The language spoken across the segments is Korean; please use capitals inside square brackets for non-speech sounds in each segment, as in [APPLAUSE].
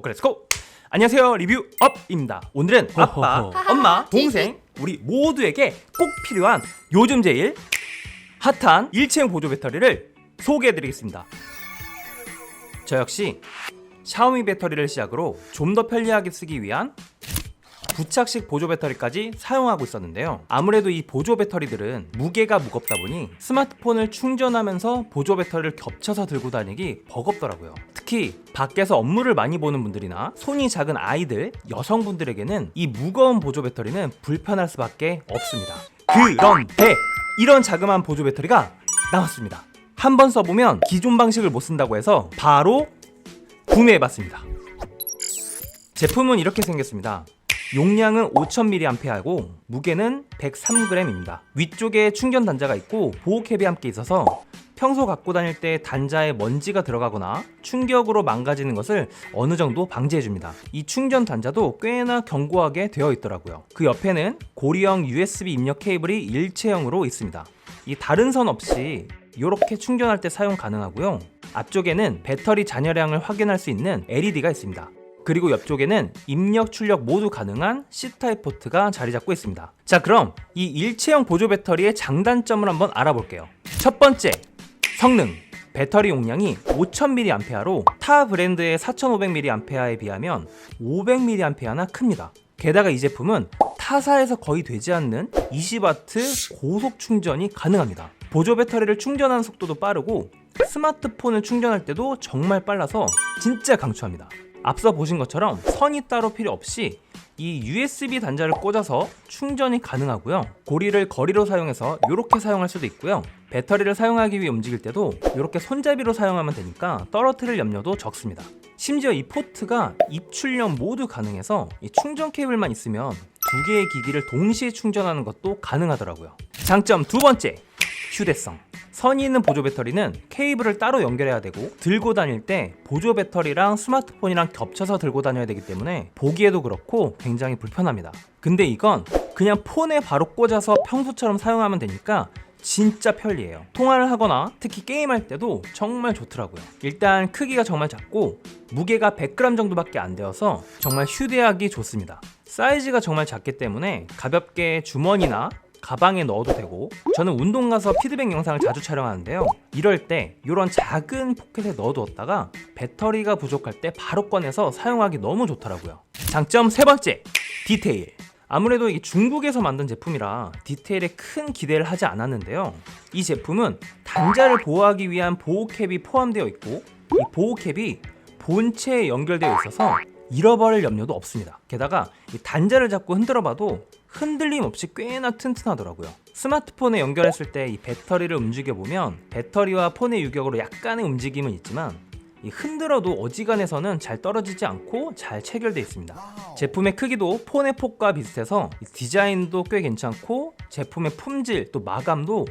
오케이 렛츠고 안녕하세요 리뷰 업입니다 오늘은 아빠, 호호호. 엄마, [LAUGHS] 동생 우리 모두에게 꼭 필요한 요즘 제일 핫한 일체형 보조 배터리를 소개해드리겠습니다 저 역시 샤오미 배터리를 시작으로 좀 더 편리하게 쓰기 위한 부착식 보조 배터리까지 사용하고 있었는데요. 아무래도 이 보조 배터리들은 무게가 무겁다 보니 스마트폰을 충전하면서 보조 배터리를 겹쳐서 들고 다니기 버겁더라고요. 특히 밖에서 업무를 많이 보는 분들이나 손이 작은 아이들, 여성분들에게는 이 무거운 보조 배터리는 불편할 수밖에 없습니다. 그런데 이런 자그마한 보조 배터리가 나왔습니다. 한번 써보면 기존 방식을 못 쓴다고 해서 바로 구매해봤습니다. 제품은 이렇게 생겼습니다. 용량은 5000mAh고 무게는 103g입니다. 위쪽에 충전 단자가 있고 보호 캡이 함께 있어서 평소 갖고 다닐 때 단자에 먼지가 들어가거나 충격으로 망가지는 것을 어느 정도 방지해줍니다. 이 충전 단자도 꽤나 견고하게 되어 있더라고요. 그 옆에는 고리형 USB 입력 케이블이 일체형으로 있습니다. 이 다른 선 없이 이렇게 충전할 때 사용 가능하고요. 앞쪽에는 배터리 잔여량을 확인할 수 있는 LED가 있습니다. 그리고 옆쪽에는 입력 출력 모두 가능한 C타입 포트가 자리 잡고 있습니다. 자, 그럼 이 일체형 보조 배터리의 장단점을 한번 알아볼게요. 첫 번째, 성능. 배터리 용량이 5000mAh로 타 브랜드의 4500mAh에 비하면 500mAh나 큽니다. 게다가 이 제품은 타사에서 거의 되지 않는 20W 고속 충전이 가능합니다. 보조 배터리를 충전하는 속도도 빠르고 스마트폰을 충전할 때도 정말 빨라서 진짜 강추합니다. 앞서 보신 것처럼 선이 따로 필요 없이 이 USB 단자를 꽂아서 충전이 가능하고요. 고리를 거리로 사용해서 이렇게 사용할 수도 있고요. 배터리를 사용하기 위해 움직일 때도 이렇게 손잡이로 사용하면 되니까 떨어뜨릴 염려도 적습니다. 심지어 이 포트가 입출력 모두 가능해서 이 충전 케이블만 있으면 두 개의 기기를 동시에 충전하는 것도 가능하더라고요. 장점 두 번째, 휴대성. 선이 있는 보조 배터리는 케이블을 따로 연결해야 되고 들고 다닐 때 보조 배터리랑 스마트폰이랑 겹쳐서 들고 다녀야 되기 때문에 보기에도 그렇고 굉장히 불편합니다. 근데 이건 그냥 폰에 바로 꽂아서 평소처럼 사용하면 되니까 진짜 편리해요. 통화를 하거나 특히 게임할 때도 정말 좋더라고요. 일단 크기가 정말 작고 무게가 100g 정도밖에 안 되어서 정말 휴대하기 좋습니다. 사이즈가 정말 작기 때문에 가볍게 주머니나 가방에 넣어도 되고. 저는 운동 가서 피드백 영상을 자주 촬영하는데요. 이럴 때 이런 작은 포켓에 넣어두었다가 배터리가 부족할 때 바로 꺼내서 사용하기 너무 좋더라고요. 장점 세 번째 디테일. 아무래도 이 중국에서 만든 제품이라 디테일에 큰 기대를 하지 않았는데요. 이 제품은 단자를 보호하기 위한 보호캡이 포함되어 있고 이 보호캡이 본체에 연결되어 있어서 잃어버릴 염려도 없습니다. 게다가 이 단자를 잡고 흔들어 봐도 흔들림 없이 꽤나 튼튼하더라고요. 스마트폰에 연결했을 때 이 배터리를 움직여 보면 배터리와 폰의 유격으로 약간의 움직임은 있지만 이 흔들어도 어지간해서는 잘 떨어지지 않고 잘 체결되어 있습니다. 제품의 크기도 폰의 폭과 비슷해서 이 디자인도 꽤 괜찮고 제품의 품질 또 마감도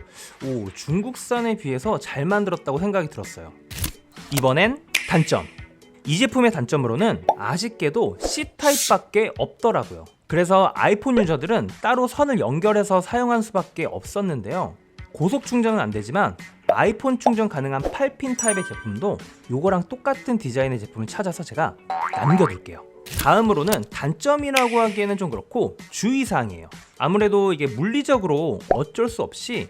오, 중국산에 비해서 잘 만들었다고 생각이 들었어요. 이번엔 단점. 이 제품의 단점으로는 아쉽게도 C타입밖에 없더라고요. 그래서 아이폰 유저들은 따로 선을 연결해서 사용할 수밖에 없었는데요. 고속 충전은 안 되지만 아이폰 충전 가능한 8핀 타입의 제품도 요거랑 똑같은 디자인의 제품을 찾아서 제가 남겨둘게요. 다음으로는 단점이라고 하기에는 좀 그렇고 주의사항이에요. 아무래도 이게 물리적으로 어쩔 수 없이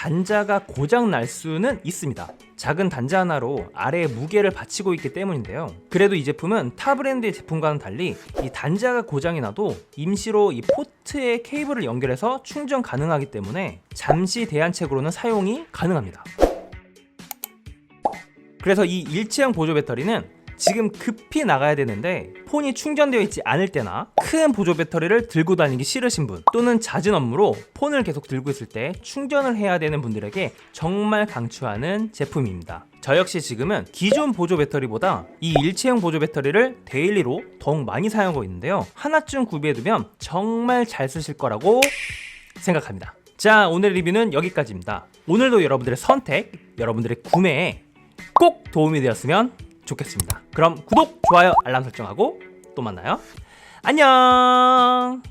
단자가 고장 날 수는 있습니다. 작은 단자 하나로 아래에 무게를 받치고 있기 때문인데요. 그래도 이 제품은 타 브랜드의 제품과는 달리 이 단자가 고장이 나도 임시로 이 포트에 케이블을 연결해서 충전 가능하기 때문에 잠시 대안책으로는 사용이 가능합니다. 그래서 이 일체형 보조 배터리는 지금 급히 나가야 되는데 폰이 충전되어 있지 않을 때나 큰 보조 배터리를 들고 다니기 싫으신 분 또는 잦은 업무로 폰을 계속 들고 있을 때 충전을 해야 되는 분들에게 정말 강추하는 제품입니다. 저 역시 지금은 기존 보조 배터리보다 이 일체형 보조 배터리를 데일리로 더욱 많이 사용하고 있는데요. 하나쯤 구비해두면 정말 잘 쓰실 거라고 생각합니다. 자, 오늘 리뷰는 여기까지입니다. 오늘도 여러분들의 선택, 여러분들의 구매에 꼭 도움이 되었으면 좋겠습니다. 그럼 구독, 좋아요, 알람 설정하고 또 만나요. 안녕!